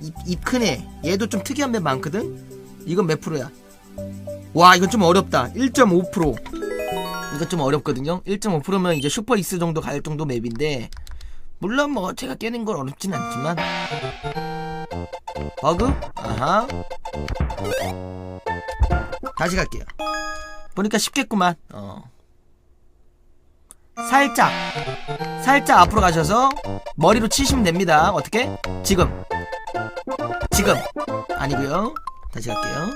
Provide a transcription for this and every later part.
입, 입 크네. 얘도 좀 특이한 맵 많거든? 이건 몇 프로야? 와, 이건 좀 어렵다. 1.5%. 이거 좀 어렵거든요. 1.5%면 이제 슈퍼 익스 정도 갈 정도 맵인데, 물론 뭐 제가 깨는 건 어렵진 않지만. 버그? 아하. 다시 갈게요. 보니까 쉽겠구만. 어. 살짝, 살짝 앞으로 가셔서 머리로 치시면 됩니다. 어떻게? 지금. 지금. 아니고요. 다시 갈게요.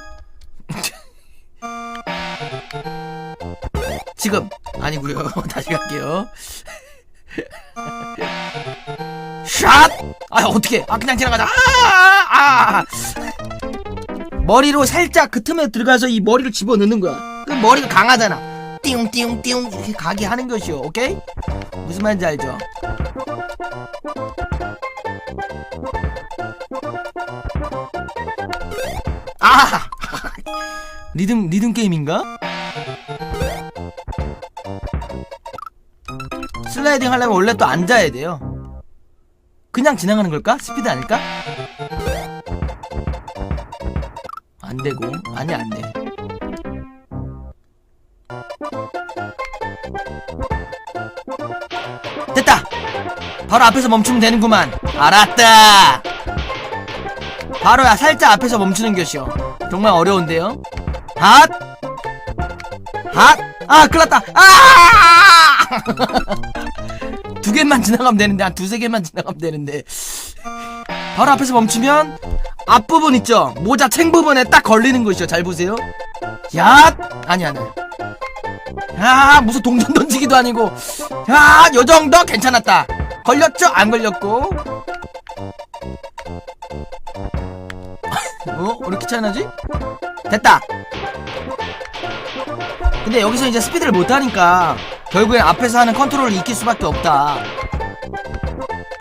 지금. 아니고요. 다시 갈게요. 샷! 아, 어떻게? 아, 그냥 지나가자. 아, 아, 아. 머리로 살짝 그 틈에 들어가서 이 머리를 집어 넣는 거야. 그 머리가 강하잖아. 띠용띠용띠용 이렇게 가게 하는 것이요. 오케이? 무슨 말인지 알죠? 아! 리듬 리듬 게임인가? 슬라이딩 하려면 원래 또 앉아야 돼요. 그냥 지나가는 걸까? 스피드 아닐까? 안 되고 아니 안 돼. 됐다. 바로 앞에서 멈추면 되는구만. 알았다. 바로야 살짝 앞에서 멈추는 것이요. 정말 어려운데요. 핫, 핫. 아, 큰일 났다. 아! 두 개만 지나가면 되는데 한 두세 개만 지나가면 되는데. 바로 앞에서 멈추면 앞부분 있죠? 모자 챙 부분에 딱 걸리는 것이죠? 잘 보세요. 야 아니 아니. 야 무슨 동전 던지기도 아니고. 야 요 정도? 괜찮았다. 걸렸죠? 안 걸렸고 어? 왜 이렇게 차이 나지? 됐다. 근데 여기서 이제 스피드를 못하니까 결국엔 앞에서 하는 컨트롤을 익힐 수밖에 없다.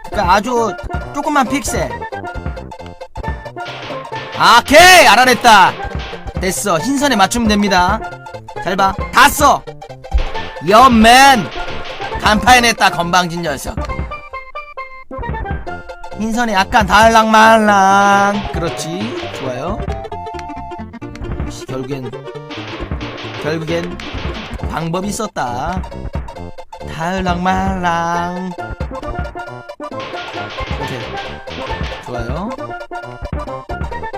그러니까 아주 조그만 픽셀. 오케이! 알아냈다. 됐어. 흰선에 맞추면 됩니다. 잘봐. 다 써. 연맨! 간파해냈다 건방진 녀석. 흰선에 약간 달랑말랑. 그렇지. 역시 결국엔 결국엔 방법이 있었다. 달랑 말랑. 오케이. 좋아요.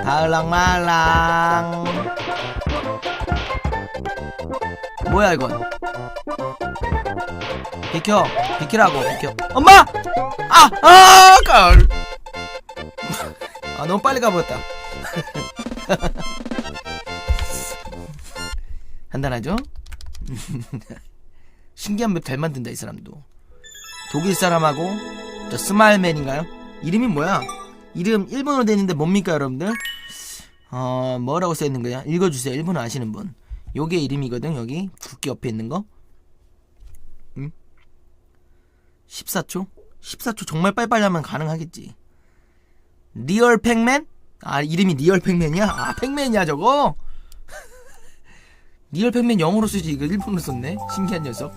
달랑 말랑. 뭐야 이건? 비켜. 비키라고 비켜. 엄마! 아 아 걸. 아 너무 빨리 가버렸다 한단하죠 신기한 맵 잘 만든다 이 사람도 독일 사람하고 저 스마일맨인가요? 이름이 뭐야? 이름 일본어로 되는데 뭡니까 여러분들? 어 뭐라고 써 있는 거야? 읽어주세요 일본어 아시는 분 요게 이름이거든 여기 국기 옆에 있는 거 응? 14초? 14초 정말 빨리빨리 하면 가능하겠지 리얼 팩맨? 아 이름이 리얼 팩맨이야? 아 팩맨이야 저거? 리얼 팩맨 영어로 쓰지 이거 일본어로 썼네? 신기한 녀석